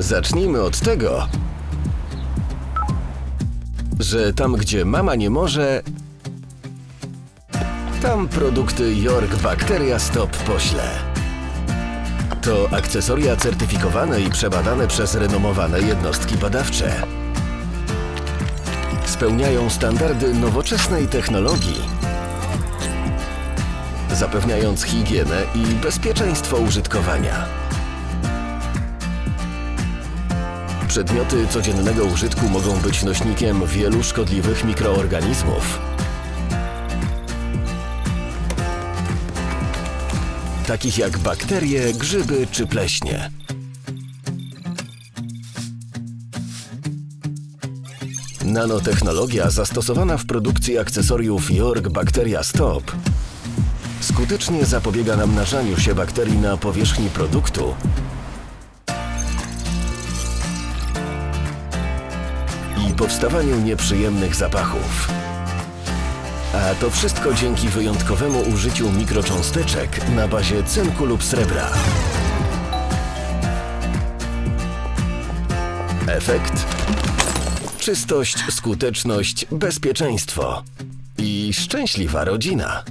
Zacznijmy od tego, że tam, gdzie mama nie może, tam produkty York Bacteria Stop pośle. To akcesoria certyfikowane i przebadane przez renomowane jednostki badawcze. Spełniają standardy nowoczesnej technologii, zapewniając higienę i bezpieczeństwo użytkowania. Przedmioty codziennego użytku mogą być nośnikiem wielu szkodliwych mikroorganizmów. Takich jak bakterie, grzyby czy pleśnie. Nanotechnologia zastosowana w produkcji akcesoriów York Bacteria Stop skutecznie zapobiega namnażaniu się bakterii na powierzchni produktu powstawaniu nieprzyjemnych zapachów. A to wszystko dzięki wyjątkowemu użyciu mikrocząsteczek na bazie cynku lub srebra. Efekt? Czystość, skuteczność, bezpieczeństwo i szczęśliwa rodzina.